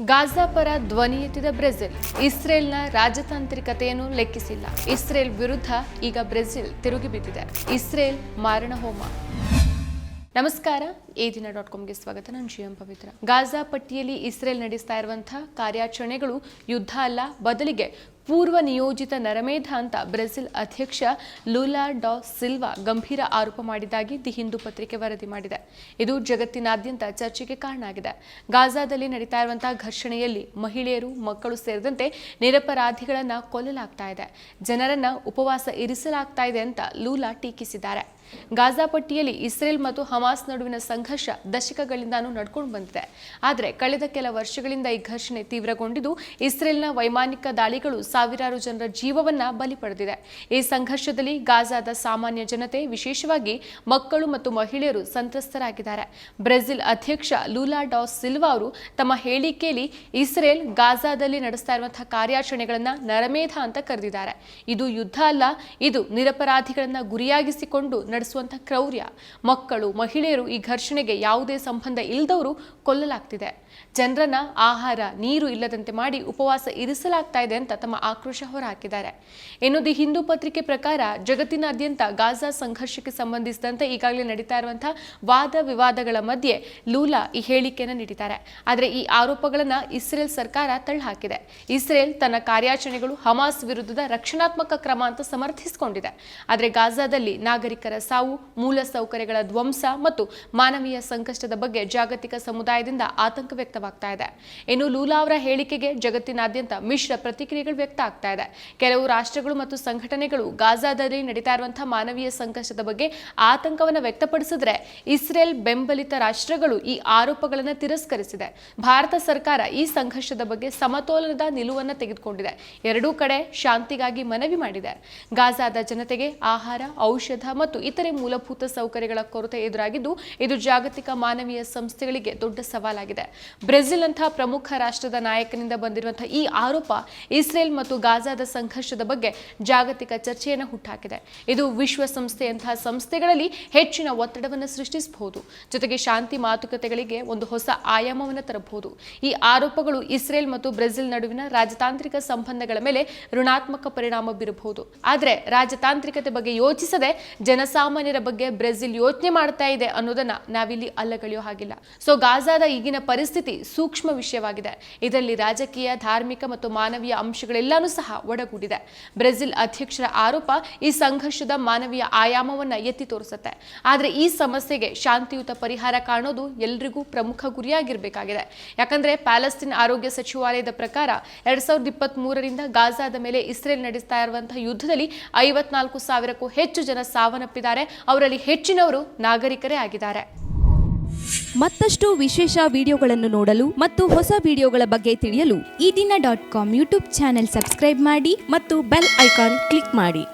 Gaza ಪರ ಧ್ವನಿ ಎತ್ತಿದ ಬ್ರೆಜಿಲ್, ಇಸ್ರೇಲ್ನ ರಾಜತಾಂತ್ರಿಕತೆಯನ್ನು ಲೆಕ್ಕಿಸಿಲ್ಲ. ಇಸ್ರೇಲ್ ವಿರುದ್ಧ ಈಗ ಬ್ರೆಜಿಲ್ ತಿರುಗಿ ಬಿದ್ದಿದೆ. ಇಸ್ರೇಲ್ ಮಾರಣ ಹೋಮ. ನಮಸ್ಕಾರ. ಎ ದಿನ ಡಾಟ್ ಕಾಮ್ಗೆ ಸ್ವಾಗತ. ನಾನು ಶಿವಂ ಪವಿತ್ರ. ಗಾಜಾ ಪಟ್ಟಿಯಲ್ಲಿ ಇಸ್ರೇಲ್ ನಡೆಸ್ತಾ ಇರುವಂತಹ ಕಾರ್ಯಾಚರಣೆಗಳು ಯುದ್ಧ ಅಲ್ಲ, ಬದಲಿಗೆ ಪೂರ್ವ ನಿಯೋಜಿತ ನರಮೇಧ ಅಂತ ಬ್ರೆಜಿಲ್ ಅಧ್ಯಕ್ಷ ಲೂಲಾ ಡಾ ಸಿಲ್ವಾ ಗಂಭೀರ ಆರೋಪ ಮಾಡಿದ್ದಾಗಿ ದಿ ಹಿಂದೂ ಪತ್ರಿಕೆ ವರದಿ ಮಾಡಿದೆ. ಇದು ಜಗತ್ತಿನಾದ್ಯಂತ ಚರ್ಚೆಗೆ ಕಾರಣ ಆಗಿದೆ. ಗಾಜಾದಲ್ಲಿ ನಡೀತಾ ಇರುವಂತಹ ಘರ್ಷಣೆಯಲ್ಲಿ ಮಹಿಳೆಯರು, ಮಕ್ಕಳು ಸೇರಿದಂತೆ ನಿರಪರಾಧಿಗಳನ್ನು ಕೊಲ್ಲಲಾಗ್ತಾ ಇದೆ. ಜನರನ್ನ ಉಪವಾಸ ಇರಿಸಲಾಗ್ತಾ ಇದೆ ಅಂತ ಲೂಲಾ ಟೀಕಿಸಿದ್ದಾರೆ. ಗಾಜಾ ಪಟ್ಟಿಯಲ್ಲಿ ಇಸ್ರೇಲ್ ಮತ್ತು ಹಮಾಸ್ ನಡುವಿನ ಸಂಘರ್ಷ ದಶಕಗಳಿಂದಾನು ನಡ್ಕೊಂಡು ಬಂದಿದೆ. ಆದರೆ ಕಳೆದ ಕೆಲ ವರ್ಷಗಳಿಂದ ಈ ಘರ್ಷಣೆ ತೀವ್ರಗೊಂಡಿದ್ದು ಇಸ್ರೇಲ್ನ ವೈಮಾನಿಕ ದಾಳಿಗಳು ಸಾವಿರಾರು ಜನರ ಜೀವವನ್ನ ಬಲಿ ಪಡೆದಿದೆ. ಈ ಸಂಘರ್ಷದಲ್ಲಿ ಗಾಜಾದ ಸಾಮಾನ್ಯ ಜನತೆ, ವಿಶೇಷವಾಗಿ ಮಕ್ಕಳು ಮತ್ತು ಮಹಿಳೆಯರು ಸಂತ್ರಸ್ತರಾಗಿದ್ದಾರೆ. ಬ್ರೆಜಿಲ್ ಅಧ್ಯಕ್ಷ ಲೂಲಾ ಡಾಸ್ ಸಿಲ್ವಾ ಅವರು ತಮ್ಮ ಹೇಳಿಕೆಯಲ್ಲಿ ಇಸ್ರೇಲ್ ಗಾಜಾದಲ್ಲಿ ನಡೆಸ್ತಾ ಇರುವಂತಹ ಕಾರ್ಯಾಚರಣೆಗಳನ್ನ ನರಮೇಧ ಅಂತ ಕರೆದಿದ್ದಾರೆ. ಇದು ಯುದ್ಧ ಅಲ್ಲ, ಇದು ನಿರಪರಾಧಿಗಳನ್ನ ಗುರಿಯಾಗಿಸಿಕೊಂಡು ನಡೆಸುವಂತಹ ಕ್ರೌರ್ಯ. ಮಕ್ಕಳು, ಮಹಿಳೆಯರು ಈ ಘರ್ಷಣೆಗೆ ಯಾವುದೇ ಸಂಬಂಧ ಇಲ್ಲದವರು ಕೊಲ್ಲಲಾಗ್ತಿದೆ. ಜನರನ್ನ ಆಹಾರ, ನೀರು ಇಲ್ಲದಂತೆ ಮಾಡಿ ಉಪವಾಸ ಇರಿಸಲಾಗ್ತಾ ಇದೆ ಅಂತ ತಮ್ಮ ಆಕ್ರೋಶ ಹೊರಹಾಕಿದ್ದಾರೆ. ಇನ್ನು ದಿ ಹಿಂದೂ ಪತ್ರಿಕೆ ಪ್ರಕಾರ ಜಗತ್ತಿನಾದ್ಯಂತ ಗಾಜಾ ಸಂಘರ್ಷಕ್ಕೆ ಸಂಬಂಧಿಸಿದಂತೆ ಈಗಾಗಲೇ ನಡೀತಾ ಇರುವಂತಹ ವಾದ ವಿವಾದಗಳ ಮಧ್ಯೆ ಲೂಲಾ ಈ ಹೇಳಿಕೆಯನ್ನು ನೀಡಿದ್ದಾರೆ. ಆದರೆ ಈ ಆರೋಪಗಳನ್ನು ಇಸ್ರೇಲ್ ಸರ್ಕಾರ ತಳ್ಳಹಾಕಿದೆ. ಇಸ್ರೇಲ್ ತನ್ನ ಕಾರ್ಯಾಚರಣೆಗಳು ಹಮಾಸ್ ವಿರುದ್ಧದ ರಕ್ಷಣಾತ್ಮಕ ಕ್ರಮ ಅಂತ ಸಮರ್ಥಿಸಿಕೊಂಡಿದೆ. ಆದರೆ ಗಾಜಾದಲ್ಲಿ ನಾಗರಿಕರ ಸಾವು, ಮೂಲ ಸೌಕರ್ಯಗಳ ಧ್ವಂಸ ಮತ್ತು ಮಾನವೀಯ ಸಂಕಷ್ಟದ ಬಗ್ಗೆ ಜಾಗತಿಕ ಸಮುದಾಯದಿಂದ ಆತಂಕ ವ್ಯಕ್ತವಾಗ್ತಾ ಇದೆ. ಇನ್ನು ಲೂಲಾ ಅವರ ಹೇಳಿಕೆಗೆ ಜಗತ್ತಿನಾದ್ಯಂತ ಮಿಶ್ರ ಪ್ರತಿಕ್ರಿಯೆಗಳು ವ್ಯಕ್ತ ಆಗ್ತಾ ಇದೆ. ಕೆಲವು ರಾಷ್ಟ್ರಗಳು ಮತ್ತು ಸಂಘಟನೆಗಳು ಗಾಜಾದಲ್ಲಿ ನಡೀತಾ ಇರುವಂತಹ ಮಾನವೀಯ ಸಂಕಷ್ಟದ ಬಗ್ಗೆ ಆತಂಕವನ್ನು ವ್ಯಕ್ತಪಡಿಸಿದ್ರೆ ಇಸ್ರೇಲ್ ಬೆಂಬಲಿತ ರಾಷ್ಟ್ರಗಳು ಈ ಆರೋಪಗಳನ್ನು ತಿರಸ್ಕರಿಸಿದೆ. ಭಾರತ ಸರ್ಕಾರ ಈ ಸಂಘರ್ಷದ ಬಗ್ಗೆ ಸಮತೋಲನದ ನಿಲುವನ್ನು ತೆಗೆದುಕೊಂಡಿದೆ. ಎರಡೂ ಕಡೆ ಶಾಂತಿಗಾಗಿ ಮನವಿ ಮಾಡಿದೆ. ಗಾಜಾದ ಜನತೆಗೆ ಆಹಾರ, ಔಷಧ ಮತ್ತು ಇತರೆ ಮೂಲಭೂತ ಸೌಕರ್ಯಗಳ ಕೊರತೆ ಎದುರಾಗಿದ್ದು, ಇದು ಜಾಗತಿಕ ಮಾನವೀಯ ಸಂಸ್ಥೆಗಳಿಗೆ ದೊಡ್ಡ ಸವಾಲಾಗಿದೆ. ಬ್ರೆಜಿಲ್ ಅಂತಹ ಪ್ರಮುಖ ರಾಷ್ಟ್ರದ ನಾಯಕನಿಂದ ಬಂದಿರುವಂತಹ ಈ ಆರೋಪ ಇಸ್ರೇಲ್ ಮತ್ತು ಗಾಜಾದ ಸಂಘರ್ಷದ ಬಗ್ಗೆ ಜಾಗತಿಕ ಚರ್ಚೆಯನ್ನು ಹುಟ್ಟಾಕಿದೆ. ಇದು ವಿಶ್ವಸಂಸ್ಥೆಯಂತಹ ಸಂಸ್ಥೆಗಳಲ್ಲಿ ಹೆಚ್ಚಿನ ಒತ್ತಡವನ್ನು ಸೃಷ್ಟಿಸಬಹುದು. ಜೊತೆಗೆ ಶಾಂತಿ ಮಾತುಕತೆಗಳಿಗೆ ಒಂದು ಹೊಸ ಆಯಾಮವನ್ನು ತರಬಹುದು. ಈ ಆರೋಪಗಳು ಇಸ್ರೇಲ್ ಮತ್ತು ಬ್ರೆಜಿಲ್ ನಡುವಿನ ರಾಜತಾಂತ್ರಿಕ ಸಂಬಂಧಗಳ ಮೇಲೆ ಋಣಾತ್ಮಕ ಪರಿಣಾಮ ಬೀರಬಹುದು. ಆದರೆ ರಾಜತಾಂತ್ರಿಕತೆ ಬಗ್ಗೆ ಯೋಚಿಸದೆ ಜನಸಾಮಾನ್ಯರ ಬಗ್ಗೆ ಬ್ರೆಜಿಲ್ ಯೋಚನೆ ಮಾಡ್ತಾ ಇದೆ ಅನ್ನೋದನ್ನ ನಾವಿಲ್ಲಿ ಅಲ್ಲಗಳೆಯೋ ಹಾಗಿಲ್ಲ. ಸೊ ಗಾಜಾದ ಈಗಿನ ಪರಿಸ್ಥಿತಿ ಸೂಕ್ಷ್ಮ ವಿಷಯವಾಗಿದೆ. ಇದರಲ್ಲಿ ರಾಜಕೀಯ, ಧಾರ್ಮಿಕ ಮತ್ತು ಮಾನವೀಯ ಅಂಶಗಳೆಲ್ಲಾನು ಸಹ ಒಡಗೂಡಿದೆ. ಬ್ರೆಜಿಲ್ ಅಧ್ಯಕ್ಷರ ಆರೋಪ ಈ ಸಂಘರ್ಷದ ಮಾನವೀಯ ಆಯಾಮವನ್ನ ಎತ್ತಿ ತೋರಿಸುತ್ತೆ. ಆದರೆ ಈ ಸಮಸ್ಯೆಗೆ ಶಾಂತಿಯುತ ಪರಿಹಾರ ಕಾಣೋದು ಎಲ್ರಿಗೂ ಪ್ರಮುಖ ಗುರಿಯಾಗಿರಬೇಕಾಗಿದೆ. ಯಾಕಂದ್ರೆ ಪ್ಯಾಲೆಸ್ತೀನ್ ಆರೋಗ್ಯ ಸಚಿವಾಲಯದ ಪ್ರಕಾರ ಎರಡ್ ಸಾವಿರದ ಇಪ್ಪತ್ತ್ ಮೂರರಿಂದ ಗಾಜಾದ ಮೇಲೆ ಇಸ್ರೇಲ್ ನಡೆಸ್ತಾ ಇರುವಂತಹ ಯುದ್ಧದಲ್ಲಿ ಐವತ್ನಾಲ್ಕು ಸಾವಿರಕ್ಕೂ ಹೆಚ್ಚು ಜನ ಸಾವನ್ನಪ್ಪಿದ್ದಾರೆ ಅವರಲ್ಲಿ ಹೆಚ್ಚಿನವರು ನಾಗರಿಕರೇ ಆಗಿದ್ದಾರೆ. ಮತ್ತಷ್ಟು ವಿಶೇಷ ವಿಡಿಯೋಗಳನ್ನು ನೋಡಲು ಮತ್ತು ಹೊಸ ವಿಡಿಯೋಗಳ ಬಗ್ಗೆ ತಿಳಿಯಲು Ee Dina dot com YouTube channel subscribe ಮಾಡಿ ಮತ್ತು ಬೆಲ್ ಐಕಾನ್ ಕ್ಲಿಕ್ ಮಾಡಿ.